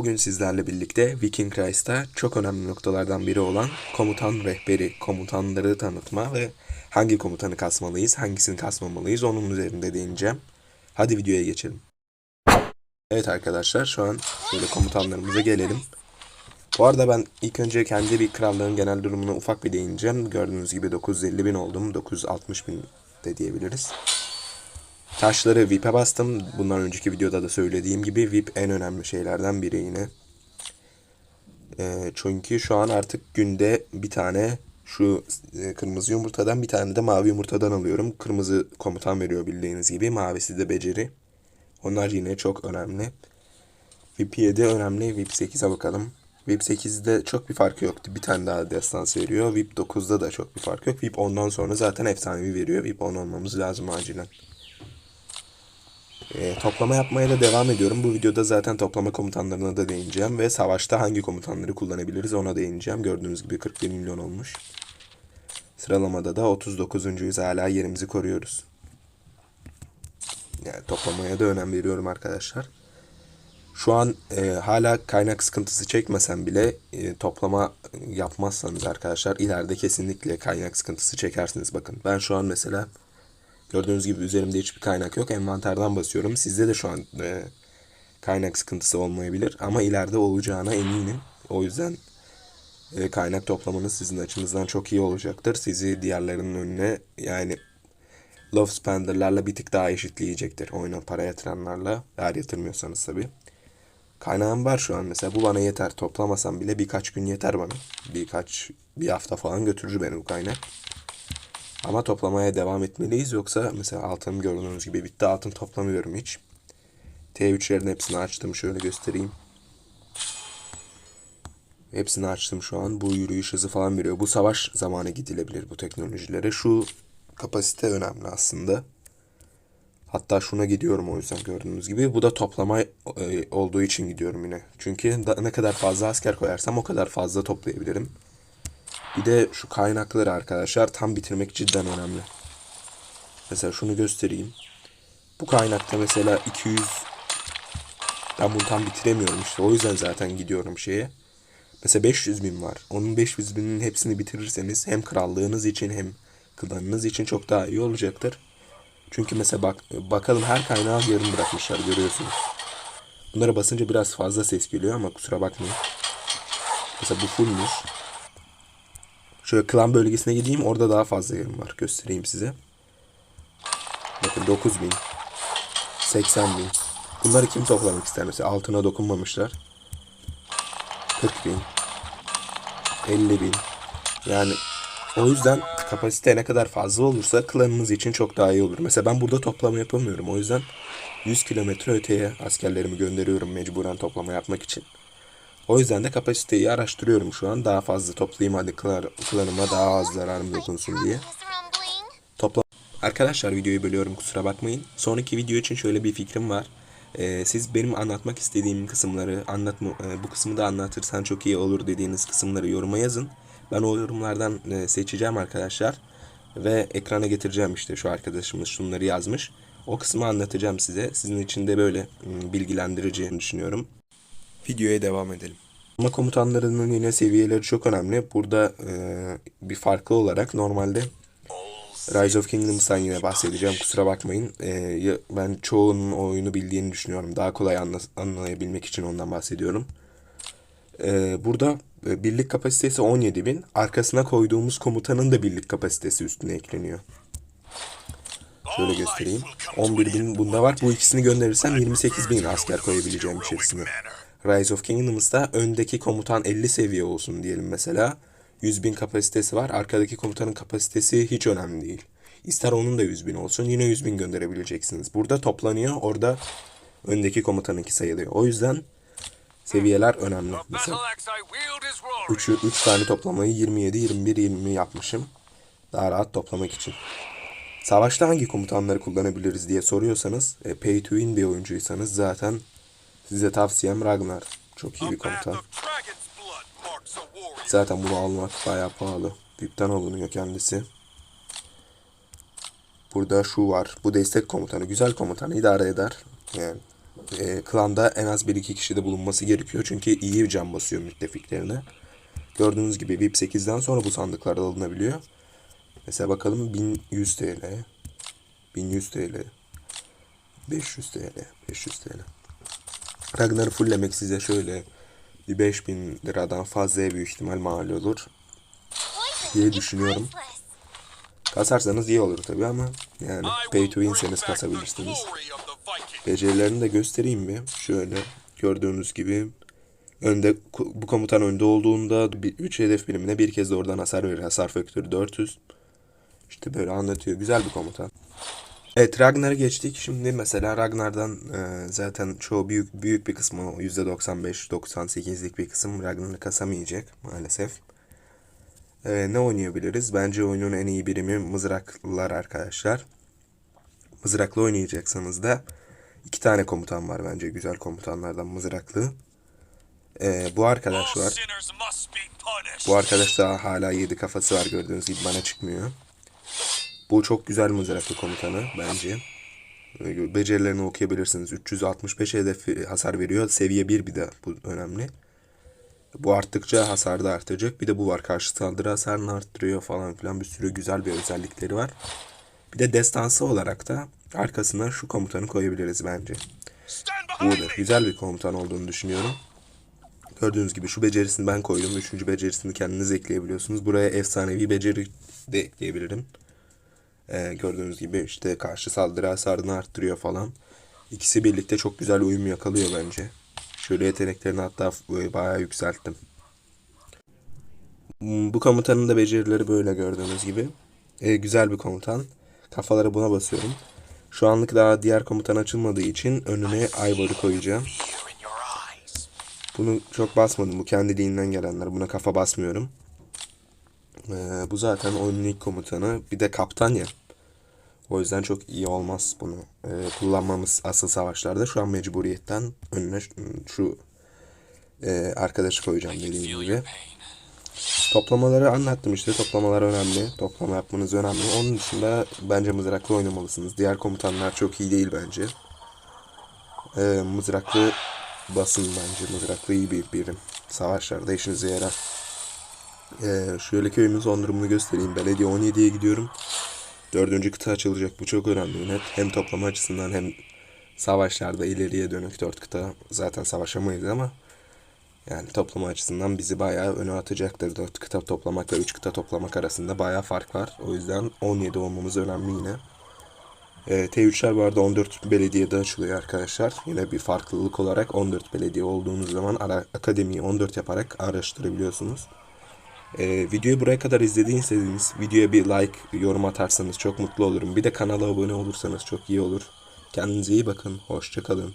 Bugün sizlerle birlikte Viking Rice'da çok önemli noktalardan biri olan komutan rehberi, komutanları tanıtma ve hangi komutanı kasmalıyız, hangisini kasmamalıyız onun üzerinde değineceğim. Hadi videoya geçelim. Evet arkadaşlar şu an şöyle komutanlarımıza gelelim. Bu arada ben ilk önce kendi bir krallığın genel durumuna ufak bir değineceğim. Gördüğünüz gibi 950 bin oldum. 960 bin de diyebiliriz. Taşları VIP'e bastım. Bundan önceki videoda da söylediğim gibi VIP en önemli şeylerden biri yine. Ee, çünkü şu an artık günde bir tane şu e, kırmızı yumurtadan bir tane de mavi yumurtadan alıyorum. Kırmızı komutan veriyor bildiğiniz gibi. Mavisi de beceri. Onlar yine çok önemli. VIP 7 önemli. VIP 8'e bakalım. VIP 8'de çok bir fark yoktu. Bir tane daha destans veriyor. VIP 9'da da çok bir fark yok. VIP 10'dan sonra zaten efsanevi veriyor. VIP 10 olmamız lazım acilen. E, toplama yapmaya da devam ediyorum. Bu videoda zaten toplama komutanlarına da değineceğim ve savaşta hangi komutanları kullanabiliriz ona değineceğim. Gördüğünüz gibi 41 milyon olmuş. Sıralamada da 39.yüz hala yerimizi koruyoruz. Yani toplamaya da önem veriyorum arkadaşlar. Şu an e, hala kaynak sıkıntısı çekmesem bile e, toplama yapmazsanız arkadaşlar ileride kesinlikle kaynak sıkıntısı çekersiniz. Bakın ben şu an mesela Gördüğünüz gibi üzerimde hiçbir kaynak yok. Envanterden basıyorum. Sizde de şu an e, kaynak sıkıntısı olmayabilir. Ama ileride olacağına eminim. O yüzden e, kaynak toplamanız sizin açınızdan çok iyi olacaktır. Sizi diğerlerinin önüne yani love spenderlarla bir tık daha eşitleyecektir. Oyuna para yatıranlarla. Eğer yatırmıyorsanız tabii. Kaynağım var şu an mesela. Bu bana yeter. Toplamasam bile birkaç gün yeter bana. Birkaç, bir hafta falan götürür beni bu kaynak. Ama toplamaya devam etmeliyiz. Yoksa mesela altın gördüğünüz gibi bitti. Altın toplamıyorum hiç. T3'lerin hepsini açtım. Şöyle göstereyim. Hepsini açtım şu an. Bu yürüyüş hızı falan veriyor. Bu savaş zamanı gidilebilir bu teknolojilere. Şu kapasite önemli aslında. Hatta şuna gidiyorum o yüzden gördüğünüz gibi. Bu da toplama e, olduğu için gidiyorum yine. Çünkü ne kadar fazla asker koyarsam o kadar fazla toplayabilirim. Bir de şu kaynakları arkadaşlar tam bitirmek cidden önemli. Mesela şunu göstereyim. Bu kaynakta mesela 200 ben bunu tam bitiremiyorum işte. O yüzden zaten gidiyorum şeye. Mesela 500 bin var. Onun 500 binin hepsini bitirirseniz hem krallığınız için hem klanınız için çok daha iyi olacaktır. Çünkü mesela bak bakalım her kaynağı yarım bırakmışlar görüyorsunuz. Bunlara basınca biraz fazla ses geliyor ama kusura bakmayın. Mesela bu fullmuş. Şöyle klan bölgesine gideyim. Orada daha fazla yerim var. Göstereyim size. Bakın 9000. 80 bin. Bunları kim toplamak ister mesela? Altına dokunmamışlar. 40 bin. 50 bin. Yani o yüzden kapasite ne kadar fazla olursa klanımız için çok daha iyi olur. Mesela ben burada toplama yapamıyorum. O yüzden 100 kilometre öteye askerlerimi gönderiyorum mecburen toplama yapmak için. O yüzden de kapasiteyi araştırıyorum şu an. Daha fazla toplayayım hadi klanıma daha az zararım dokunsun diye. Topla Arkadaşlar videoyu bölüyorum kusura bakmayın. Sonraki video için şöyle bir fikrim var. Ee, siz benim anlatmak istediğim kısımları anlatma e, bu kısmı da anlatırsan çok iyi olur dediğiniz kısımları yoruma yazın. Ben o yorumlardan e, seçeceğim arkadaşlar ve ekrana getireceğim işte şu arkadaşımız şunları yazmış. O kısmı anlatacağım size. Sizin için de böyle bilgilendirici düşünüyorum. Videoya devam edelim. Ama komutanlarının yine seviyeleri çok önemli. Burada e, bir farklı olarak normalde Rise of Kingdoms'tan yine bahsedeceğim. Kusura bakmayın. E, ben çoğunun oyunu bildiğini düşünüyorum. Daha kolay anla, anlayabilmek için ondan bahsediyorum. E, burada e, birlik kapasitesi 17.000. Arkasına koyduğumuz komutanın da birlik kapasitesi üstüne ekleniyor. Şöyle göstereyim. 11.000 bunda var. Bu ikisini gönderirsem 28.000 asker koyabileceğim içerisine. Rise of Kingdoms'da öndeki komutan 50 seviye olsun diyelim mesela. 100 bin kapasitesi var. Arkadaki komutanın kapasitesi hiç önemli değil. İster onun da 100 bin olsun yine 100 bin gönderebileceksiniz. Burada toplanıyor orada öndeki komutanınki sayılıyor. O yüzden seviyeler önemli. Mesela 3, 3 tane toplamayı 27, 21, 20 yapmışım. Daha rahat toplamak için. Savaşta hangi komutanları kullanabiliriz diye soruyorsanız, e, pay to win bir oyuncuysanız zaten Size tavsiyem Ragnar. Çok iyi bir komutan. Zaten bunu almak bayağı pahalı. VIP'ten alınıyor kendisi. Burada şu var. Bu destek komutanı. Güzel komutan. idare eder. Yani e, klanda en az 1-2 kişi de bulunması gerekiyor. Çünkü iyi bir can basıyor müttefiklerine. Gördüğünüz gibi VIP 8'den sonra bu sandıklar alınabiliyor. Mesela bakalım 1100 TL, 1100 TL, 500 TL, 500 TL. Ragnar'ı fulllemek size şöyle bir 5000 liradan fazlaya büyük ihtimal mal olur diye düşünüyorum. Kasarsanız iyi olur tabii ama yani pay to winseniz kasabilirsiniz. Becerilerini de göstereyim mi? Şöyle gördüğünüz gibi önde bu komutan önde olduğunda 3 hedef birimine bir kez de oradan hasar verir. Hasar faktörü 400. İşte böyle anlatıyor. Güzel bir komutan. Evet Ragnar'ı geçtik. Şimdi mesela Ragnar'dan e, zaten çoğu büyük büyük bir kısmı %95-98'lik bir kısım Ragnar'ı kasamayacak maalesef. E, ne oynayabiliriz? Bence oyunun en iyi birimi mızraklılar arkadaşlar. Mızraklı oynayacaksanız da iki tane komutan var bence güzel komutanlardan mızraklı. E, bu arkadaş var. Bu arkadaş da hala 7 kafası var gördüğünüz gibi bana çıkmıyor. Bu çok güzel mızraklı komutanı bence. Becerilerini okuyabilirsiniz. 365 hedef hasar veriyor. Seviye 1 bir de bu önemli. Bu arttıkça hasar da artacak. Bir de bu var. Karşı saldırı hasarını arttırıyor falan filan. Bir sürü güzel bir özellikleri var. Bir de destansı olarak da arkasına şu komutanı koyabiliriz bence. Bu da güzel bir komutan olduğunu düşünüyorum. Gördüğünüz gibi şu becerisini ben koydum. Üçüncü becerisini kendiniz ekleyebiliyorsunuz. Buraya efsanevi beceri de ekleyebilirim. Ee, gördüğünüz gibi işte karşı saldırı hasarını arttırıyor falan. İkisi birlikte çok güzel uyum yakalıyor bence. Şöyle yeteneklerini hatta bayağı yükselttim. Hmm, Bu komutanın da becerileri böyle gördüğünüz gibi. Ee, güzel bir komutan. Kafaları buna basıyorum. Şu anlık daha diğer komutan açılmadığı için önüne Ivor'u koyacağım. Bunu çok basmadım. Bu kendiliğinden gelenler. Buna kafa basmıyorum. Ee, bu zaten oyunun ilk komutanı. Bir de kaptan ya. O yüzden çok iyi olmaz bunu e, kullanmamız asıl savaşlarda. Şu an mecburiyetten önüne şu, şu e, arkadaşı koyacağım dediğim gibi. Toplamaları anlattım işte. Toplamalar önemli. Toplama yapmanız önemli. Onun dışında bence mızraklı oynamalısınız. Diğer komutanlar çok iyi değil bence. E, mızraklı basın bence. Mızraklı iyi bir birim. Savaşlarda işinize yarar. Ee, şöyle köyümün son durumunu göstereyim. Belediye 17'ye gidiyorum. Dördüncü kıta açılacak. Bu çok önemli net. Hem toplama açısından hem savaşlarda ileriye dönük dört kıta zaten savaşamayız ama yani toplama açısından bizi bayağı öne atacaktır. Dört kıta toplamakla üç kıta toplamak arasında bayağı fark var. O yüzden 17 olmamız önemli yine. Ee, T3'ler bu arada 14 belediyede açılıyor arkadaşlar. Yine bir farklılık olarak 14 belediye olduğunuz zaman ara, akademiyi 14 yaparak araştırabiliyorsunuz. Ee, videoyu buraya kadar izlediyseniz videoya bir like, yorum atarsanız çok mutlu olurum. Bir de kanala abone olursanız çok iyi olur. Kendinize iyi bakın. Hoşçakalın.